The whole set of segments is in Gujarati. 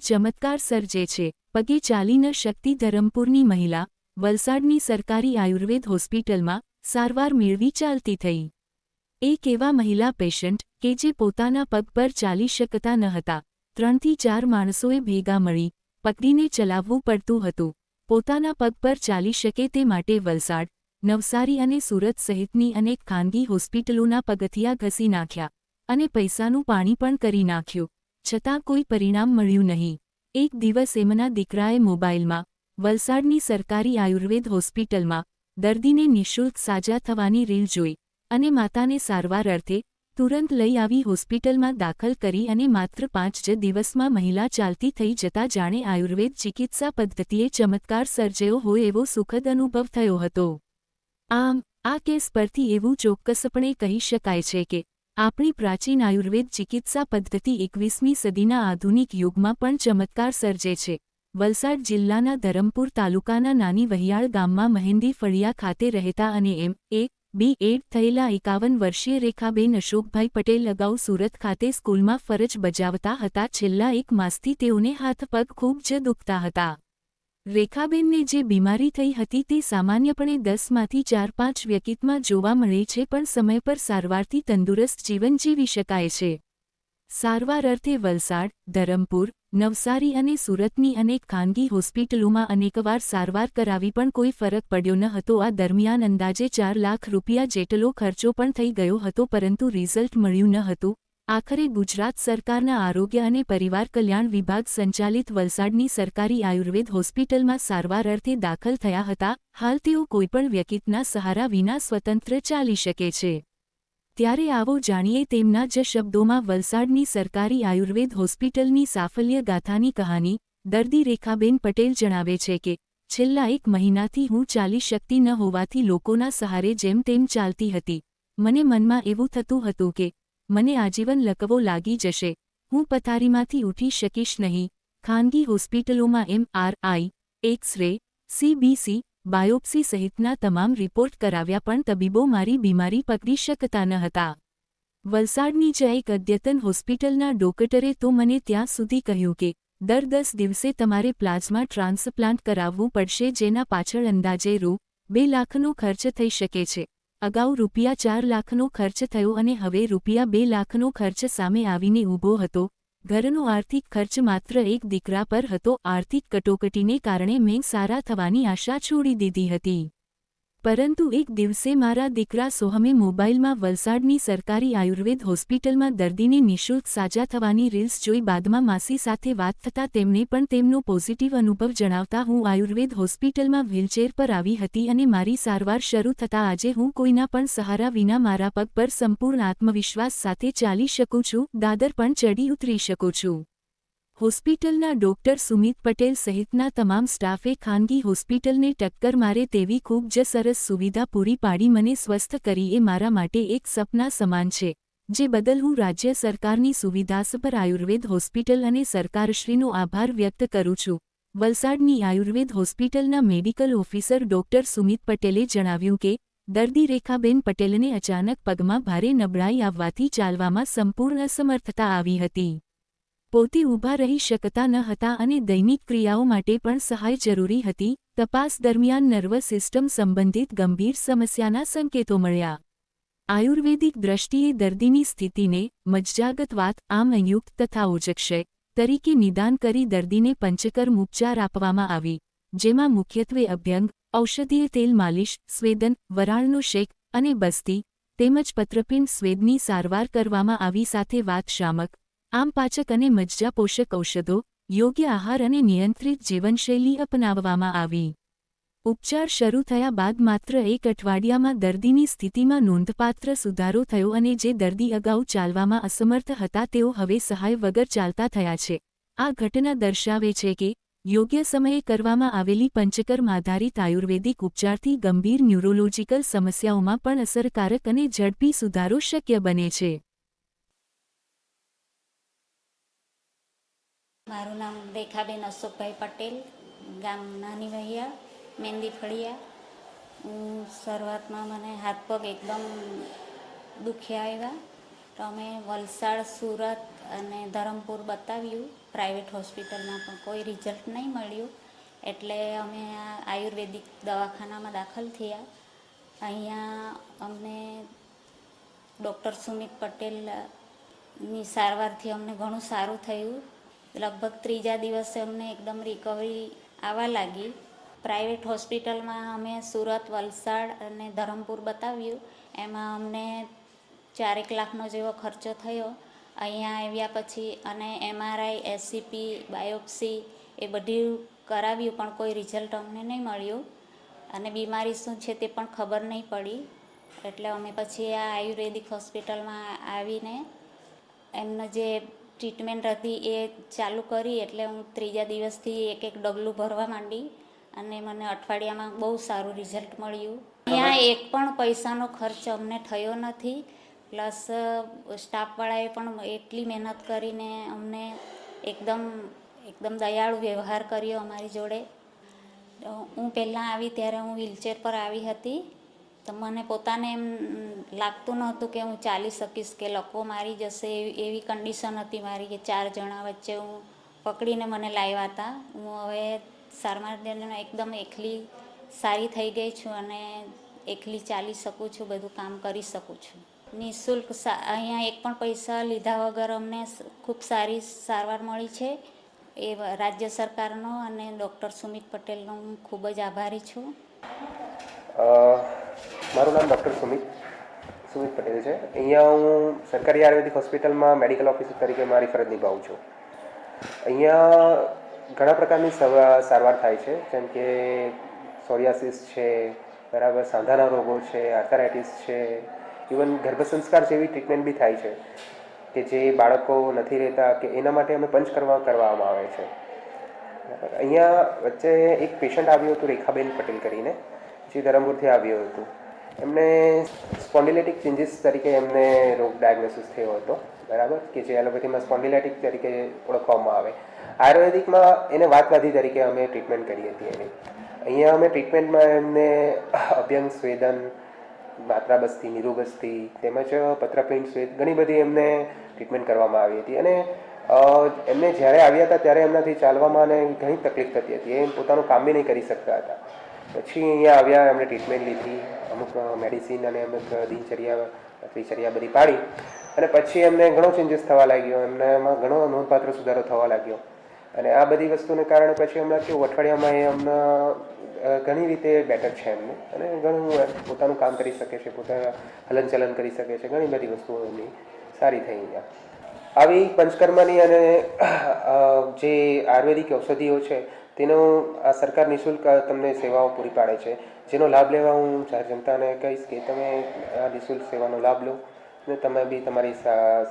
ચમત્કાર સર્જે છે. પગે ચાલી શકતી ધરમપુરની મહિલા, વલસાડની સરકારી આયુર્વેદ હોસ્પિટલમાં સારવાર મેળવી ચાલતી થઈ. એક એવા મહિલા પેશન્ટ કે જે પોતાના પગ પર ચાલી શકતા ન હતા. ત્રણથી ચાર માણસોએ ભેગા મળી પકડીને ચલાવવું પડતું હતું. પોતાના પગ પર ચાલી શકે તે માટે વલસાડ, નવસારી અને સુરત સહિતની અનેક ખાનગી હોસ્પિટલોના પગથિયા ઘસી નાખ્યા અને પૈસાનું પાણી પણ કરી નાખ્યું. છતાં કોઈ પરિણામ મળ્યું નહીં. એક દિવસ એમના દીકરાએ મોબાઈલમાં, વલસાડની સરકારી આયુર્વેદ હોસ્પિટલમાં, દર્દીને નિઃશુલ્ક સાજા થવાની રીલ જોઈ અને માતાને સારવાર અર્થે તુરંત લઈ આવી હોસ્પિટલમાં દાખલ કરી અને માત્ર પાંચ જ દિવસમાં મહિલા ચાલતી થઈ જતા જાણે આયુર્વેદ ચિકિત્સા પદ્ધતિએ ચમત્કાર સર્જ્યો હોય એવો સુખદ અનુભવ થયો હતો. આમ, આ કેસ પરથી એવું ચોક્કસપણે કહી શકાય છે કે આપણી પ્રાચીન આયુર્વેદ ચિકિત્સા પદ્ધતિ એકવીસમી સદીના આધુનિક યુગમાં પણ ચમત્કાર સર્જે છે. વલસાડ જિલ્લાના ધરમપુર તાલુકાના નાની વહિયાળ ગામમાં મહેંદી ફળિયા ખાતે રહેતા અને એમ. એ. બી. એડ થયેલા એકાવન વર્ષીય રેખાબેન અશોકભાઈ પટેલ અગાઉ સુરત ખાતે સ્કૂલમાં ફરજ બજાવતા હતા. છેલ્લા એક માસથી તેઓને હાથ પગ ખૂબ જ દુખતા હતા. રેખાબેનને જે બીમારી થઈ હતી તે સામાન્યપણે દસમાંથી ચાર પાંચ વ્યકિતમાં જોવા મળે છે પણ સમય પર સારવારથી તંદુરસ્ત જીવન જીવી શકાય છે. સારવાર અર્થે વલસાડ, ધરમપુર, નવસારી અને સુરતની અનેક ખાનગી હોસ્પિટલોમાં અનેકવાર સારવાર કરાવી પણ કોઈ ફરક પડ્યો ન હતો. આ દરમિયાન અંદાજે ચાર લાખ રૂપિયા જેટલો ખર્ચો પણ થઈ ગયો હતો પરંતુ રિઝલ્ટ મળ્યું ન હતું. આખરે ગુજરાત સરકારના આરોગ્ય અને પરિવાર કલ્યાણ વિભાગ સંચાલિત વલસાડની સરકારી આયુર્વેદ હોસ્પિટલમાં સારવાર અર્થે દાખલ થયા હતા, હાલ તેઓ કોઈપણ વ્યકિતના સહારા વિના સ્વતંત્ર ચાલી શકે છે. ત્યારે આવો જાણીએ તેમના જ શબ્દોમાં વલસાડની સરકારી આયુર્વેદ હોસ્પિટલની સાફલ્ય ગાથાની કહાની, દર્દી રેખાબેન પટેલ જણાવે છે કે, છેલ્લા એક મહિનાથી હું ચાલી શકતી ન હોવાથી લોકોના સહારે જેમ તેમ ચાલતી હતી. મને મનમાં એવું થતું હતું કે મને આજીવન લકવો લાગી જશે. હું પથારીમાંથી ઉઠી શકીશ નહીં. ખાનગી હોસ્પિટલોમાં MRI X ray CBC biopsy સહિતના તમામ રિપોર્ટ કરાવ્યા પણ તબીબો મારી બીમારી પકડી શકતા ન હતા. વલસાડની જ એક અદ્યતન હોસ્પિટલના ડોક્ટરે તો મને ત્યાં સુધી કહ્યું કે, દર દસ દિવસે તમારે પ્લાઝમા ટ્રાન્સપ્લાન્ટ કરાવવું પડશે જેના પાછળ અંદાજે રૂ. બે લાખનો ખર્ચ થઈ શકે છે. અગાઉ રૂપિયા ચાર લાખનો ખર્ચ થયો અને હવે રૂપિયા બે લાખનો ખર્ચ સામે આવીને ઊભો હતો. ઘરનો આર્થિક ખર્ચ માત્ર એક દીકરા પર હતો. આર્થિક કટોકટીને કારણે મેં સારા થવાની આશા છોડી દીધી હતી. પરંતુ એક દિવસે મારા દીકરા સોહમે મોબાઈલમાં વલસાડની સરકારી આયુર્વેદ હોસ્પિટલમાં દર્દીને નિઃશુલ્ક સાજા થવાની રીલ્સ જોઈ બાદમાં માસી સાથે વાત થતાં તેમને પણ તેમનો પોઝિટિવ અનુભવ જણાવતા હું આયુર્વેદ હોસ્પિટલમાં વ્હીલચેર પર આવી હતી અને મારી સારવાર શરૂ થતાં આજે હું કોઈના પણ સહારા વિના મારા પગ પર સંપૂર્ણ આત્મવિશ્વાસ સાથે ચાલી શકું છું, દાદર પણ ચડી ઉતરી શકું છું. હોસ્પિટલના ડોક્ટર સુમિત પટેલ સહિતના તમામ સ્ટાફે ખાનગી હોસ્પિટલને ટક્કર મારે તેવી ખૂબ જ સરસ સુવિધા પૂરી પાડી મને સ્વસ્થ કરી એ મારા માટે એક સપના સમાન છે, જે બદલ હું રાજ્ય સરકારની સુવિધાસભર આયુર્વેદ હોસ્પિટલ અને સરકારશ્રીનો આભાર વ્યક્ત કરું છું. વલસાડની આયુર્વેદ હોસ્પિટલના મેડિકલ ઓફિસર ડોક્ટર સુમિત પટેલે જણાવ્યું કે, દર્દી રેખાબેન પટેલને અચાનક પગમાં ભારે નબળાઈ આવવાથી ચાલવામાં સંપૂર્ણ અસમર્થતા આવી હતી. પોતે ઊભા રહી શકતા ન હતા અને દૈનિક ક્રિયાઓ માટે પણ સહાય જરૂરી હતી. તપાસ દરમિયાન નર્વસ સિસ્ટમ સંબંધિત ગંભીર સમસ્યાના સંકેતો મળ્યા. આયુર્વેદિક દ્રષ્ટિએ દર્દીની સ્થિતિને મજજાગત વાત આમ અયુક્ત તથા ઓજક્ષય તરીકે નિદાન કરી દર્દીને પંચકર્મ ઉપચાર આપવામાં આવી, જેમાં મુખ્યત્વે અભ્યંગ, ઔષધીય તેલ માલિશ, સ્વેદન, વરાળનો શેક અને બસ્તી તેમજ પત્રપિંડ સ્વેદની સારવાર કરવામાં આવી સાથે વાત શામક આમ પાચક અને મજ્જા પોષક ઔષધો, યોગ્ય આહાર અને નિયંત્રિત જીવનશૈલી અપનાવવામાં આવી. ઉપચાર શરૂ થયા બાદ માત્ર એક અઠવાડિયામાં દર્દીની સ્થિતિમાં નોંધપાત્ર સુધારો થયો અને જે દર્દી અગાઉ ચાલવામાં અસમર્થ હતા તેઓ હવે સહાય વગર ચાલતા થયા છે. આ ઘટના દર્શાવે છે કે, યોગ્ય સમયે કરવામાં આવેલી પંચકર્મ આધારિત આયુર્વેદિક ઉપચારથી ગંભીર ન્યુરોલોજીકલ સમસ્યાઓમાં પણ અસરકારક અને ઝડપી સુધારો શક્ય બને છે. મારું નામ રેખાબેન અશોકભાઈ પટેલ, ગામ નાની વહિયા મહેંદી ફળિયા હું શરૂઆતમાં મને હાથ પગ એકદમ દુખ્યા આવ્યા. તો અમે વલસાડ, સુરત અને ધરમપુર બતાવ્યું. પ્રાઇવેટ હોસ્પિટલમાં પણ કોઈ રિઝલ્ટ નહીં મળ્યું. એટલે અમે આ આયુર્વેદિક દવાખાનામાં દાખલ થયા. અહીંયા અમને ડૉક્ટર સુમિત પટેલની સારવારથી અમને ઘણું સારું થયું. લગભગ ત્રીજા દિવસે અમને એકદમ રિકવરી આવવા લાગી. પ્રાઇવેટ હોસ્પિટલમાં અમે સુરત, વલસાડ અને ધરમપુર બતાવ્યું. એમાં અમને ચારેક લાખનો જેવો ખર્ચો થયો. અહીંયા આવ્યા પછી અને એમઆરઆઈ એસસીપી બાયોપ્સી એ બધું કરાવ્યું પણ કોઈ રિઝલ્ટ અમને નહીં મળ્યું. અને બીમારી શું છે તે પણ ખબર નહીં પડી. એટલે અમે પછી આ આયુર્વેદિક હોસ્પિટલમાં આવીને એમનો જે ટ્રીટમેન્ટ હતી એ ચાલુ કરી એટલે હું ત્રીજા દિવસથી એક એક ડગલું ભરવા માંડી અને મને અઠવાડિયામાં બહુ સારું રિઝલ્ટ મળ્યું. અહીંયા એક પણ પૈસાનો ખર્ચ અમને થયો નથી. પ્લસ સ્ટાફવાળાએ પણ એટલી મહેનત કરીને અમને એકદમ એકદમ દયાળુ વ્યવહાર કર્યો અમારી જોડે. હું પહેલાં આવી ત્યારે હું વ્હીલચેર પર આવી હતી. તો મને પોતાને એમ લાગતું નહોતું કે હું ચાલી શકીશ, કે લોકો મારી જશે એવી કન્ડિશન હતી મારી કે ચાર જણા વચ્ચે હું પકડીને મને લાવ્યા હતા. હું હવે સારવાર એકદમ એકલી સારી થઈ ગઈ છું અને એકલી ચાલી શકું છું, બધું કામ કરી શકું છું. નિઃશુલ્ક અહીંયા એક પણ પૈસા લીધા વગર અમને ખૂબ સારી સારવાર મળી છે. એ રાજ્ય સરકારનો અને ડૉક્ટર સુમિત પટેલનો હું ખૂબ જ આભારી છું. મારું નામ ડૉક્ટર સુમિત સુમિત પટેલ છે. અહીંયા હું સરકારી આયુર્વેદિક હોસ્પિટલમાં મેડિકલ ઓફિસર તરીકે મારી ફરજ નિભાવું છું. અહીંયા ઘણા પ્રકારની સારવાર થાય છે, જેમ કે સોરિયાસિસ છે, બરાબર, સાંધાના રોગો છે, આર્થરાઇટિસ છે, ઇવન ગર્ભસંસ્કાર જેવી ટ્રીટમેન્ટ બી થાય છે, કે જે બાળકો નથી રહેતા, કે એના માટે અમે પંચ કરવા, કરવામાં આવે છે. અહીંયા વચ્ચે એક પેશન્ટ આવ્યું હતું રેખાબેન પટેલ કરીને. જે ધરમપુરથી આવ્યું હતું. એમને સ્પોન્ડિલેટિક ચેન્જીસ તરીકે એમને રોગ ડાયગ્નોસિસ થયો હતો, બરાબર? કે જે એલોપેથીમાં સ્પોન્ડિલેટિક તરીકે ઓળખવામાં આવે. આયુર્વેદિકમાં એને વાતવાદી તરીકે અમે ટ્રીટમેન્ટ કરી હતી એની. અહીંયા અમે ટ્રીટમેન્ટમાં એમને અભ્યંગ સ્વેદન, માત્રાબસ્તી નિરુબસ્તી તેમજ પત્રપિંડ સ્વેદ ઘણી બધી એમને ટ્રીટમેન્ટ કરવામાં આવી હતી. અને એમને જ્યારે આવ્યા હતા ત્યારે એમનાથી ચાલવામાં અને ઘણી તકલીફ થતી હતી. એ પોતાનું કામ બી નહીં કરી શકતા હતા. પછી અહીંયા આવ્યા, એમણે ટ્રીટમેન્ટ લીધી, અમુક મેડિસિન અને અમુક દિનચર્યા દિનચર્યા બધી પાડી. અને પછી એમને ઘણો ચેન્જીસ થવા લાગ્યો, એમને એમાં ઘણો નોંધપાત્ર સુધારો થવા લાગ્યો. અને આ બધી વસ્તુને કારણે પછી હમણાં કેવું, અઠવાડિયામાં એ હમણાં ઘણી રીતે બેટર છે એમને. અને ઘણું પોતાનું કામ કરી શકે છે, પોતાના હલનચલન કરી શકે છે, ઘણી બધી વસ્તુઓ એમની સારી થઈ અહીંયા. આવી પંચકર્મની અને જે આયુર્વેદિક ઔષધિઓ છે તેનો આ સરકાર નિઃશુલ્ક તમને સેવાઓ પૂરી પાડે છે. જેનો લાભ લેવા હું જનતાને કહીશ કે તમે આ નિઃશુલ્ક સેવાનો લાભ લો અને તમે બી તમારી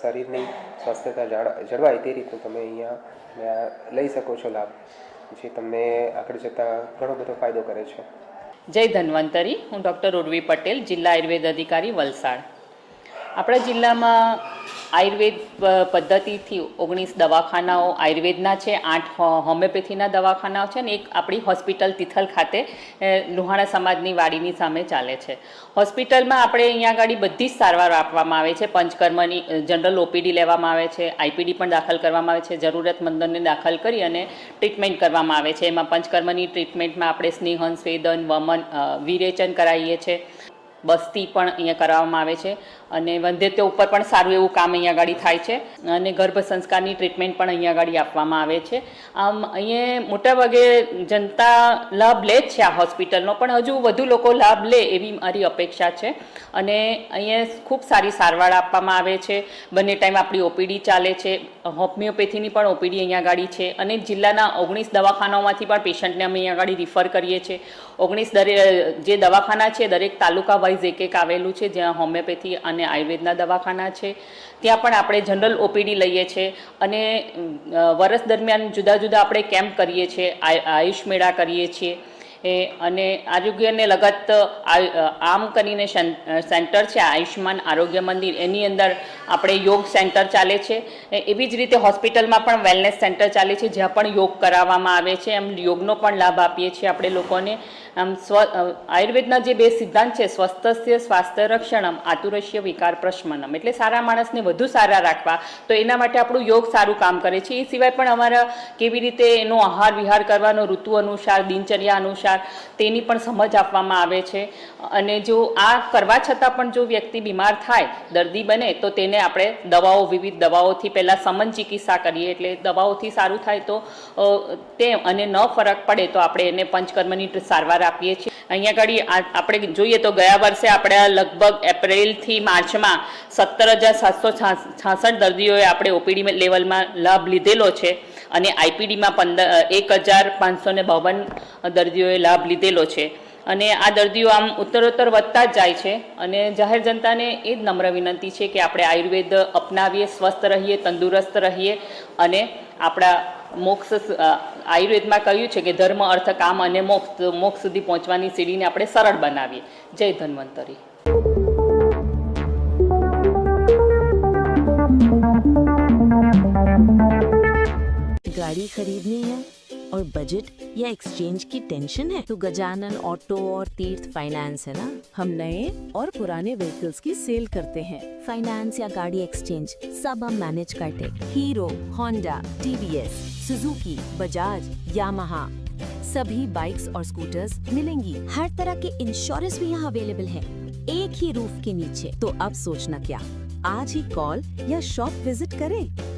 શરીરની સ્વસ્થતા જળવાય તે રીતનું તમે અહીંયા લઈ શકો છો લાભ, જે તમને આગળ જતાં ઘણો બધો ફાયદો કરે છે. જય ધન્વંતરી. હું ડૉક્ટર ઉર્વી પટેલ, જિલ્લા આયુર્વેદ અધિકારી વલસાડ. આપણા જિલ્લામાં આયુર્વેદ પદ્ધતિથી ઓગણીસ દવાખાનાઓ આયુર્વેદના છે, આઠ હોમિયોપેથીના દવાખાનાઓ છે અને એક આપણી હોસ્પિટલ તિથલ ખાતે લુહાણા સમાજની વાડીની સામે ચાલે છે. હોસ્પિટલમાં આપણે અહીંયા આગળ બધી જ સારવાર આપવામાં આવે છે, પંચકર્મની જનરલ ઓપીડી લેવામાં આવે છે, આઈપીડી પણ દાખલ કરવામાં આવે છે, જરૂરતમંદોને દાખલ કરી અને ટ્રીટમેન્ટ કરવામાં આવે છે. એમાં પંચકર્મની ટ્રીટમેન્ટમાં આપણે સ્નેહન સ્વેદન, વમન વિરેચન કરાવીએ છીએ બસ્તી પણ અહીંયા કરાવવામાં આવે છે અને વંધ્યત્વ ઉપર પણ સારું એવું કામ અહીંયા આગળ થાય છે અને ગર્ભ સંસ્કારની ટ્રીટમેન્ટ પણ અહીંયા આગળ આપવામાં આવે છે. આમ, અહીંયા મોટાભાગે જનતા લાભ લે જ છે આ હોસ્પિટલનો, પણ હજુ વધુ લોકો લાભ લે એવી મારી અપેક્ષા છે. અને અહીંયા ખૂબ સારી સારવાર આપવામાં આવે છે. બંને ટાઈમ આપણી ઓપીડી ચાલે છે. હોમિયોપેથીની પણ ઓપીડી અહીંયા આગળ છે અને જિલ્લાના ઓગણીસ દવાખાનાઓમાંથી પણ પેશન્ટને અમે અહીંયા આગળ રિફર કરીએ છીએ. ઓગણીસ દરે, જે દવાખાના છે, દરેક તાલુકા વાઇઝ એક એક આવેલું છે, જ્યાં હોમિયોપેથી અને આયુર્વેદના દવાખાના છે. ત્યાં પણ આપણે જનરલ ઓપીડી લઈએ છીએ અને વર્ષ દરમિયાન જુદા જુદા આપણે કેમ્પ કરીએ છીએ, આય- આયુષ મેળા કરીએ છીએ. એ, અને આરોગ્યને લગત આમ કરીને સેન્ટર છે, આયુષ્યમાન આરોગ્ય મંદિર. એની અંદર આપણે યોગ સેન્ટર ચાલે છે. એવી જ રીતે હોસ્પિટલમાં પણ વેલનેસ સેન્ટર ચાલે છે, જ્યાં પણ યોગ કરાવવામાં આવે છે. એમ યોગનો પણ લાભ આપીએ છીએ આપણે લોકોને. આમ સ્વ આયુર્વેદના જે બે સિદ્ધાંત છે, સ્વસ્થસ્ય સ્વાસ્થ્ય રક્ષણમ આતુરસ્ય વિકાર પ્રશ્મનમ એટલે સારા માણસને વધુ સારા રાખવા, તો એના માટે આપણું યોગ સારું કામ કરે છે. એ સિવાય પણ અમારા કેવી રીતે એનો આહાર વિહાર કરવાનો, ઋતુ અનુસાર, દિનચર્યા અનુસાર, તેની પણ સમજ આપવામાં આવે છે. અને જો આ કરવા છતાં પણ જો વ્યક્તિ બીમાર થાય, દર્દી બને, તો તેને આપણે દવાઓ, વિવિધ દવાઓથી પહેલાં સમન ચિકિત્સા કરીએ, એટલે દવાઓથી સારું થાય તો તે અને ન ફરક પડે તો આપણે એને પંચકર્મની સારવાર આપીએ છીએ. અહીંયા ઘડી આપણે જોઈએ તો ગયા વર્ષે આપણે લગભગ એપ્રિલથી માર્ચમાં સત્તર હજાર સાતસો છાસઠ દર્દીઓએ આપણે ઓપીડી લેવલમાં લાભ લીધેલો છે. અને આઈપીડીમાં પંદર એક હજાર પાંચસો ને બાવન દર્દીઓએ લાભ લીધેલો છે. અને આ દર્દીઓ આમ ઉત્તરોત્તર વધતા જ જાય છે. અને જાહેર જનતાને એ જ નમ્ર વિનંતી છે કે આપણે આયુર્વેદ અપનાવીએ, સ્વસ્થ રહીએ, તંદુરસ્ત રહીએ અને આપણા મોક્ષ સ- અ, આયુર્વેદમાં કહ્યું છે કે ધર્મ અર્થ કામ અને મોક્ષ મોક્ષ સુધી પહોંચવાની સીડીને આપણે સરળ બનાવીએ જય ધન્વંતરી गाड़ी खरीदनी है और बजट या एक्सचेंज की टेंशन है तो गजानन ऑटो और तीर्थ फाइनेंस है ना हम नए और पुराने व्हीकल्स की सेल करते हैं फाइनेंस या गाड़ी एक्सचेंज सब हम मैनेज करते Hero Honda TVS Suzuki Bajaj Yamaha सभी बाइक्स और स्कूटर्स मिलेंगी। हर तरह के इंश्योरेंस भी यहाँ अवेलेबल है। एक ही रूफ के नीचे। तो अब सोचना क्या? आज ही कॉल या शॉप विज़िट करें।